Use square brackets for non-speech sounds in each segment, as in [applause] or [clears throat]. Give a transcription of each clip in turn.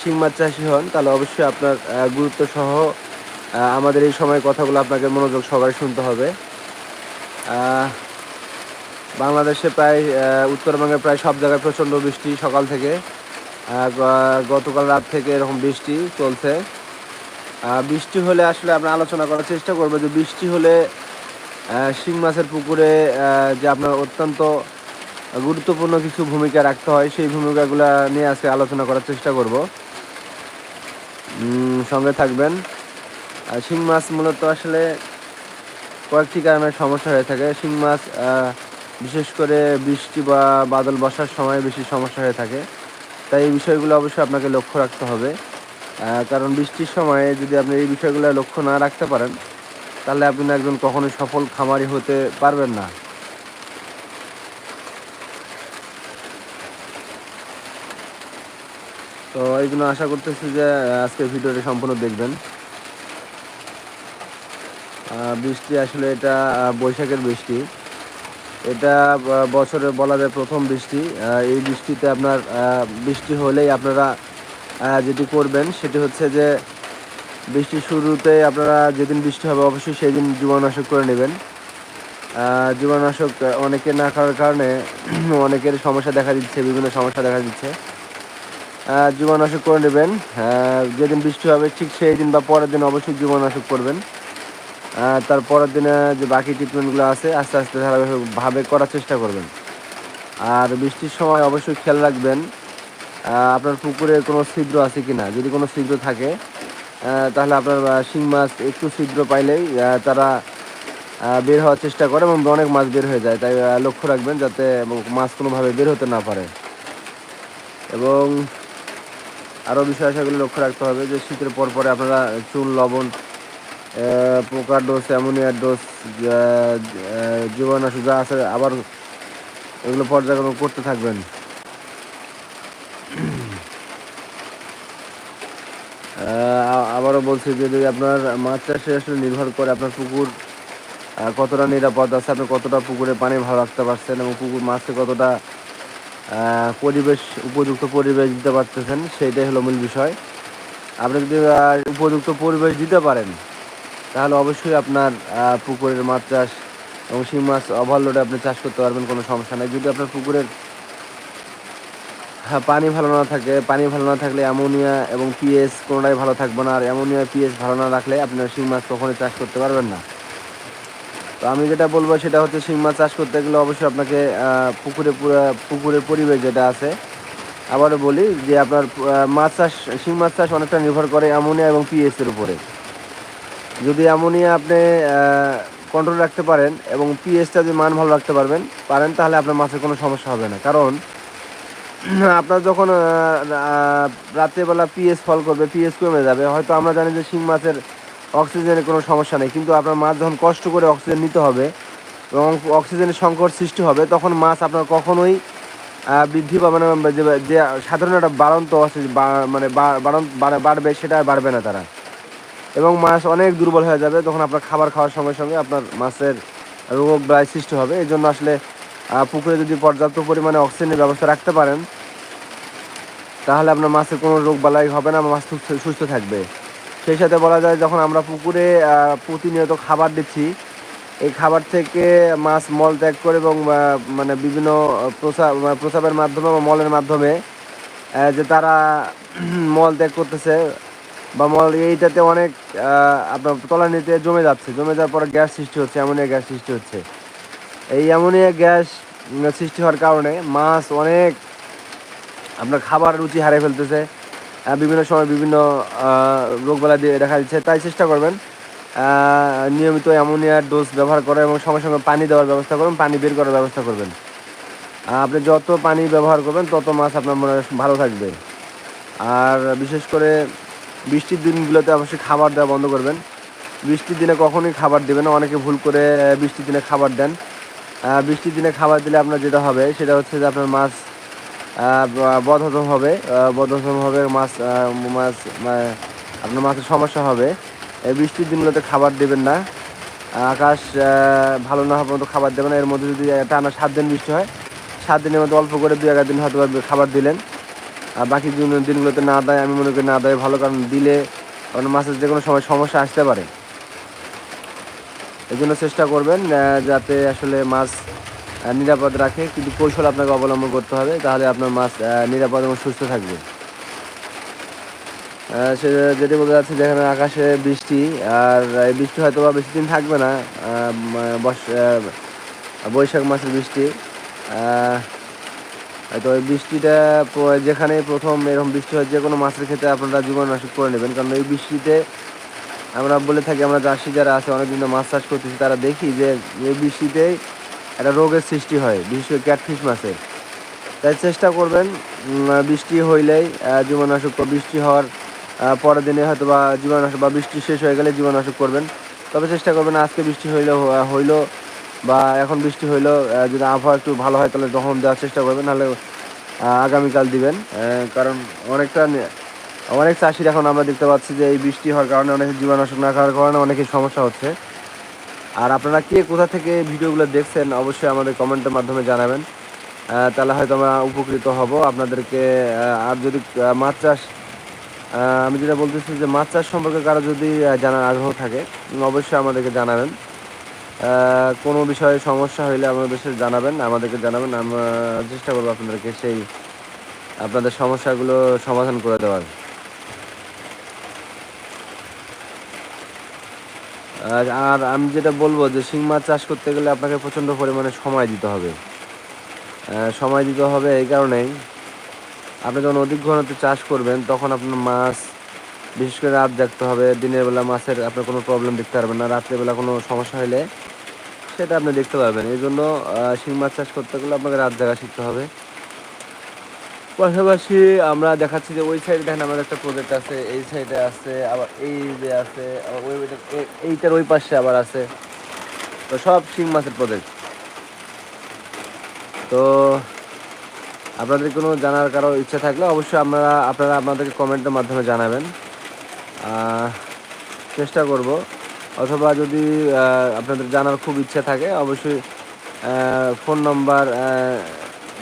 শিং মাছ চাষি হন, তাহলে অবশ্যই আপনার গুরুত্ব সহ আমাদের এই সময় কথাগুলো আপনাকে মনোযোগ সহকারে শুনতে হবে। বাংলাদেশে প্রায় উত্তরবঙ্গে প্রায় সব জায়গায় প্রচণ্ড বৃষ্টি সকাল থেকে গতকাল রাত থেকে এরকম বৃষ্টি চলছে। বৃষ্টি হলে আসলে আমরা আলোচনা করার চেষ্টা করব যে বৃষ্টি হলে শিং মাছের পুকুরে যে আপনার অত্যন্ত গুরুত্বপূর্ণ কিছু ভূমিকা রাখতে হয়, সেই ভূমিকাগুলো নিয়ে আজকে আলোচনা করার চেষ্টা করব। সঙ্গে থাকবেন। আর শিং মাছ মূলত আসলে কয়েকটি কারণে সমস্যা হয়ে থাকে। শিং মাছ বিশেষ করে বৃষ্টি বা বাদল বসার সময় বেশি সমস্যা হয়ে থাকে। তাই এই বিষয়গুলো অবশ্যই আপনাকে লক্ষ্য রাখতে হবে। কারণ বৃষ্টির সময়ে যদি আপনি এই বিষয়গুলো লক্ষ্য না রাখতে পারেন, তাহলে আপনি একজন কখনোই সফল খামারি হতে পারবেন না। তো এই জন্য আশা করতেছি যে আহ, আজকের ভিডিওটি সম্পূর্ণ দেখবেন। বৃষ্টি আসলে এটা বৈশাখের বৃষ্টি। এটা বছরে বলা যায় প্রথম বৃষ্টি। এই বৃষ্টিতে আপনার বৃষ্টি হলেই আপনারা যেটি করবেন সেটি হচ্ছে যে বৃষ্টির শুরুতে আপনারা যেদিন বৃষ্টি হবে অবশ্যই সেই দিন জীবাণুনাশক করে নেবেন। জীবাণুনাশক অনেকে না খাওয়ার কারণে [clears throat] অনেকের সমস্যা দেখা দিচ্ছে বিভিন্ন সমস্যা দেখা দিচ্ছে। জীবাণুনাশক করে নেবেন। যেদিন বৃষ্টি হবে ঠিক সেই দিন বা পরের দিন অবশ্যই জীবাণুনাশক করবেন। তার পরের দিনে যে বাকি ট্রিটমেন্টগুলো আছে, আস্তে আস্তে ধারাবাহিকভাবে করার চেষ্টা করবেন। আর বৃষ্টির সময় অবশ্যই খেয়াল রাখবেন আপনার পুকুরে কোনো ছিদ্র আছে কি না যদি কোনো ছিদ্র থাকে তাহলে আপনার শিং মাছ একটু ছিদ্র পাইলেই তারা বের হওয়ার চেষ্টা করে এবং অনেক মাছ বের হয়ে যায়। তাই লক্ষ্য রাখবেন যাতে মাছ কোনোভাবে বের হতে না পারে। এবং আরও বিষয় সেগুলো লক্ষ্য রাখতে হবে যে শীতের পর পরে আপনারা চুন, লবণ পোকার ডোজ, অ্যামোনিয়ার ডোজ জীবাণুনাশক যা আছে আবার এগুলো পর্যায়ক্রমে করতে থাকবেন। আবারও বলছি যে যদি আপনার মাছ চাষে আসলে নির্ভর করে আপনার পুকুর কতটা নিরাপদ আছে, আপনি কতটা পুকুরে পানি ভালো রাখতে পারছেন এবং পুকুর মাছকে কতটা পরিবেশ, উপযুক্ত পরিবেশ দিতে পারতেছেন, সেইটাই হলো মূল বিষয়। আপনি যদি উপযুক্ত পরিবেশ দিতে পারেন, তাহলে অবশ্যই আপনার পুকুরের মাছ চাষ এবং শিং মাছ ওভারলোডে আপনি চাষ করতে পারবেন, কোনো সমস্যা নেই। যদি আপনার পুকুরের হ্যাঁ পানি ভালো না থাকে, পানি ভালো না থাকলে অ্যামোনিয়া এবং পিএস কোনোটাই ভালো থাকবে না। আর অ্যামোনিয়া, পিএস ভালো না রাখলে আপনার শিং মাছ কখনোই চাষ করতে পারবেন না। তো আমি যেটা বলব সেটা হচ্ছে শিং মাছ চাষ করতে গেলে অবশ্যই আপনাকে পুকুরে পুকুরের পরিবেশ যেটা আছে, আবারও বলি যে আপনার মাছ চাষ, শিং মাছ চাষ অনেকটা নির্ভর করে অ্যামোনিয়া এবং পিএস এর উপরে। যদি অ্যামোনিয়া আপনি কন্ট্রোল রাখতে পারেন এবং পিএসটা যদি মান ভালো রাখতে পারবেন, পারেন তাহলে আপনার মাছের কোনো সমস্যা হবে না। কারণ, [clears throat] আপনার যখন রাত্রেবেলা পিএস ফল করবে পিএস কমে যাবে, হয়তো আমরা জানি যে শিং মাছের অক্সিজেনের কোনো সমস্যা নেই। কিন্তু আপনার মাছ যখন কষ্ট করে অক্সিজেন নিতে হবে এবং অক্সিজেনের সংকট সৃষ্টি হবে, তখন মাছ আপনার কখনোই বৃদ্ধি পাবে না যে সাধারণ একটা বাড়ন্ত বা- মানে বাড়বে সেটা বাড়বে না তারা। এবং মাছ অনেক দুর্বল হয়ে যাবে, তখন আপনার খাবার খাওয়ার সঙ্গে সঙ্গে আপনার মাছের রোগ বায় সৃষ্টি হবে। এই জন্য আসলে পুকুরে যদি পর্যাপ্ত পরিমাণে অক্সিজেনের ব্যবস্থা রাখতে পারেন, তাহলে আপনার মাছের কোনো রোগ বালাই হবে না, মাছ সুস্থ থাকবে। সেই সাথে বলা যায় যখন আমরা পুকুরে প্রতিনিয়ত খাবার দিচ্ছি, এই খাবার থেকে মাছ মল ত্যাগ করে এবং মানে বিভিন্ন প্রসাব মানে প্রসাবের মাধ্যমে বা মলের মাধ্যমে যে তারা [clears throat] মল ত্যাগ করতেছে বা মল এইটাতে অনেক আপনার তলানিতে জমে যাচ্ছে। জমে যাওয়ার পরে গ্যাস সৃষ্টি হচ্ছে, অ্যামোনিয়া গ্যাস সৃষ্টি হচ্ছে। এই অ্যামোনিয়া গ্যাস সৃষ্টি হওয়ার কারণে মাছ অনেক আপনার খাবার রুচি হারিয়ে ফেলতেছে। বিভিন্ন সময় বিভিন্ন রোগবেলা দিয়ে দেখা দিচ্ছে, তাই চেষ্টা করবেন। নিয়মিত অ্যামোনিয়ার ডোজ ব্যবহার করা এবং সঙ্গে সঙ্গে পানি দেওয়ার ব্যবস্থা করবেন পানি বের করার ব্যবস্থা করবেন। আপনি যত পানি ব্যবহার করবেন, তত মাছ আপনার মনে ভালো থাকবে। আর বিশেষ করে বৃষ্টির দিনগুলোতে অবশ্যই খাবার দেওয়া বন্ধ করবেন। বৃষ্টির দিনে কখনোই খাবার দেবেন অনেকে ভুল করে বৃষ্টির দিনে খাবার দেন। বৃষ্টির দিনে খাবার দিলে আপনার যেটা হবে, সেটা হচ্ছে যে আপনার মাছ বদহজম হবে। বদহজম হবে, মাছ মাছ আপনার মাছের সমস্যা হবে। বৃষ্টির দিনগুলোতে খাবার দেবেন না। আকাশ ভালো না হওয়া পর্যন্ত খাবার দেবেন এর মধ্যে যদি টানা সাত দিন বৃষ্টি হয়, সাত দিনের মধ্যে অল্প করে দুই এগারো দিন হয়তো খাবার দিলেন। আর বাকি দিন- দিনগুলোতে না দেয়, আমি মনে করি না দেয়, ভালো, কারণ দিলে কারণ মাছের যে কোনো সময় সমস্যা আসতে পারে। এই জন্য চেষ্টা করবেন যাতে আসলে মাছ নিরাপদ রাখে, কিন্তু কৌশল আপনাকে অবলম্বন করতে হবে, তাহলে আপনার মাছ নিরাপদ এবং সুস্থ থাকবে। সে যেটি বলতে যাচ্ছে যেখানে আকাশে বৃষ্টি, আর এই বৃষ্টি হয়তো বা বেশি দিন থাকবে না বৈশাখ মাসের বৃষ্টি। তো ওই বৃষ্টিটা যেখানে প্রথম এরকম বৃষ্টি হয় যে কোনো মাছের ক্ষেত্রে আপনারা জীবননাশক করে নেবেন, কারণ এই বৃষ্টিতে আমরা বলে থাকি, আমরা চাষি যারা আছে, অনেকদিন মাছ চাষ করতেছি, তারা দেখি যে এই বৃষ্টিতেই একটা রোগের সৃষ্টি হয়, বিশেষ করে ক্যাটফিশ মাছের। তাই চেষ্টা করবেন বৃষ্টি হইলেই জীবাণুনাশক বৃষ্টি হওয়ার পরের দিনে হয়তো বা জীবাণুনাশক বা বৃষ্টি শেষ হয়ে গেলে জীবাণুনাশক করবেন। তবে চেষ্টা করবেন আজকে বৃষ্টি হইল হইল বা এখন বৃষ্টি হইল যদি আবহাওয়া একটু ভালো হয় তাহলে তখন দেওয়ার চেষ্টা করবেন, নাহলে আগামীকাল দিবেন। কারণ অনেকটা অনেক চাষির এখন আমরা দেখতে পাচ্ছি যে এই বৃষ্টি হওয়ার কারণে অনেক জীবাণুনাশক না খাওয়ার কারণে অনেকের সমস্যা হচ্ছে। আর আপনারা কে কোথা থেকে ভিডিওগুলো দেখছেন, অবশ্যই আমাদের কমেন্টের মাধ্যমে জানাবেন। তাহলে হয়তো আমরা উপকৃত হব আপনাদেরকে। আর যদি মাছ চাষ আমি যেটা বলতেছি যে মাছ চাষ সম্পর্কে কারও যদি জানার আগ্রহ থাকে অবশ্যই আমাদেরকে জানাবেন। কোনো বিষয়ে সমস্যা হইলে আমাদের জানাবেন, আমাদেরকে জানাবেন, আমরা চেষ্টা করব আপনাদেরকে সেই, আপনাদের সমস্যাগুলো সমাধান করে দেওয়ার। আর আমি যেটা বলব যে শিং মাছ চাষ করতে গেলে আপনাকে প্রচণ্ড পরিমাণে সময় দিতে হবে। সময় দিতে হবে এই কারণেই। আপনি যখন অধিক ঘনত্বে চাষ করবেন, তখন আপনার মাছ, বিশেষ করে রাত জাগতে হবে, দিনের বেলা মাছের আপনার কোনো প্রবলেম দেখতে পারবেন না রাত্রেবেলা কোনো সমস্যা হলে সেটা আপনি দেখতে পারবেন। এই জন্য শিং মাছ চাষ করতে গেলে আপনাকে রাত জাগা শিখতে হবে। পাশাপাশি আমরা দেখাচ্ছি যে ওই সাইডে দেখেন আমাদের একটা প্রজেক্ট আছে, এই সাইডে আছে, আবার এই যে আছে, আবার ওই এইটার ওই পাশে আবার আছে। তো সব শিং মাছের প্রজেক্ট তো আপনাদের কোনো জানার কারও ইচ্ছা থাকলে অবশ্যই আপনারা আপনারা আপনাদেরকে কমেন্টের মাধ্যমে জানাবেন। চেষ্টা করব। অথবা যদি আপনাদের জানার খুব ইচ্ছা থাকে, অবশ্যই ফোন নাম্বার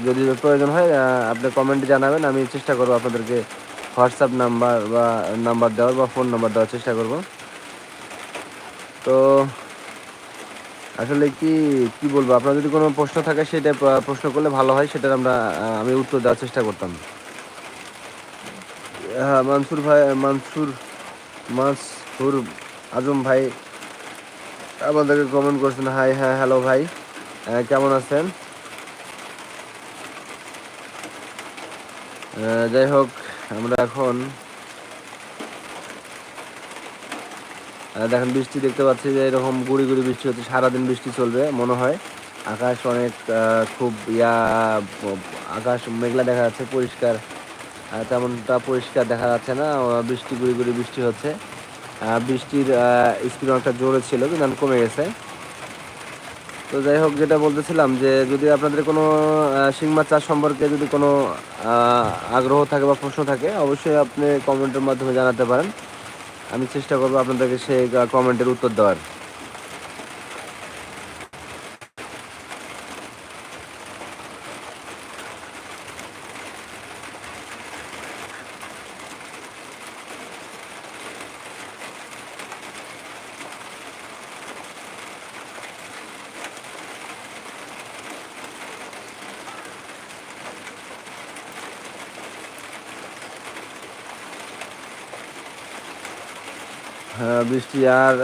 যদি প্রয়োজন হয় আপনি কমেন্টে জানাবেন, আমি চেষ্টা করব আপনাদেরকে হোয়াটসঅ্যাপ নাম্বার বা নাম্বার দেওয়ার বা ফোন নাম্বার দেওয়ার চেষ্টা করব। তো আসলে কি কি বলব? আপনার যদি কোনো প্রশ্ন থাকে, সেটা প্রশ্ন করলে ভালো হয়, সেটার আমরা আমি উত্তর দেওয়ার চেষ্টা করতাম। হ্যাঁ মানসুর ভাই, মানসুর মানসুর আজম ভাই, আমাদেরকে কমেন্ট করছেন হাই হ্যাঁ হ্যালো ভাই কেমন আছেন? যাই হোক, আমরা এখন দেখেন বৃষ্টি দেখতে পাচ্ছি যে এরকম গুড়ি গুড়ি বৃষ্টি হচ্ছে, সারাদিন বৃষ্টি চলবে মনে হয়। আকাশ অনেক খুব ইয়া, আকাশ মেঘলা দেখা যাচ্ছে, পরিষ্কার। তেমনটা পরিষ্কার দেখা যাচ্ছে না বৃষ্টি, গুড়ি গুড়ি বৃষ্টি হচ্ছে। বৃষ্টির স্পিড অনেকটা জোরে ছিল, কিন্তু কমে গেছে। তো যাই হোক, যেটা বলতেছিলাম যে যদি আপনাদের কোনো শিং মাছ চাষ সম্পর্কে যদি কোনো আগ্রহ থাকে বা প্রশ্ন থাকে, অবশ্যই আপনি কমেন্টের মাধ্যমে জানাতে পারেন। আমি চেষ্টা করব আপনাদেরকে সেই কমেন্টের উত্তর দেওয়ার। বৃষ্টি আর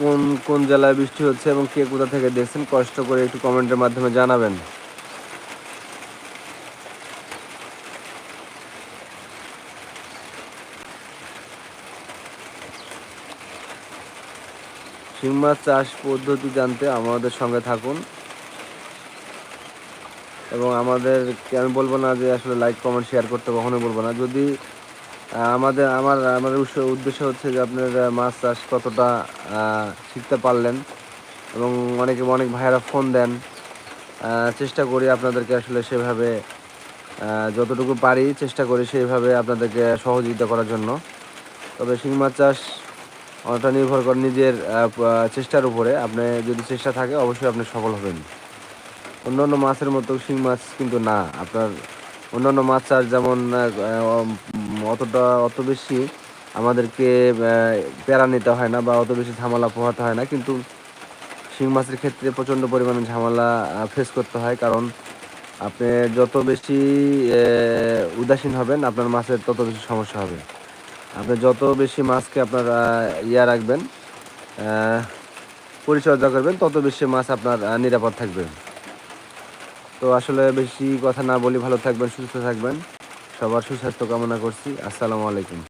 কোন কোন জেলায় বৃষ্টি হচ্ছে এবং কে কোথা থেকে দেখছেন, কষ্ট করে একটু কমেন্টের মাধ্যমে জানাবেন। শিং মাছ চাষ পদ্ধতি জানতে আমাদের সঙ্গে থাকুন। এবং আমাদের আমি বলব না যে আসলে লাইক কমেন্ট শেয়ার করতে কখনোই বলব না। যদি আমাদের, আমার আমাদের উদ্দেশ্য হচ্ছে যে আপনার মাছ চাষ কতটা শিখতে পারলেন এবং অনেকে, অনেক ভাইয়েরা ফোন দেন। চেষ্টা করি আপনাদেরকে আসলে সেভাবে যতটুকু পারি চেষ্টা করি সেইভাবে আপনাদেরকে সহযোগিতা করার জন্য। তবে শিং মাছ চাষ অনেকটা নির্ভর করে নিজের চেষ্টার উপরে। আপনি যদি চেষ্টা থাকে, অবশ্যই আপনি সফল হবেন। অন্য অন্য মাছের মতো শিং মাছ কিন্তু না। আপনার অন্যান্য মাছ চাষ যেমন অতটা, অত বেশি আমাদেরকে প্যারা নিতে হয় না বা অত বেশি ঝামেলা পোহাতে হয় না। কিন্তু শিং মাছের ক্ষেত্রে প্রচণ্ড পরিমাণে ঝামেলা ফেস করতে হয়। কারণ আপনি যত বেশি উদাসীন হবেন, আপনার মাছের তত বেশি সমস্যা হবে। আপনি যত বেশি মাছকে আপনার ইয়া রাখবেন পরিচর্যা করবেন, তত বেশি মাছ আপনার নিরাপদ থাকবে। তো আসলে বেশি কথা না বলি ভালো থাকবেন, সুস্থ থাকবেন। সবার সুস্বাস্থ্য কামনা করছি। আসসালামু আলাইকুম।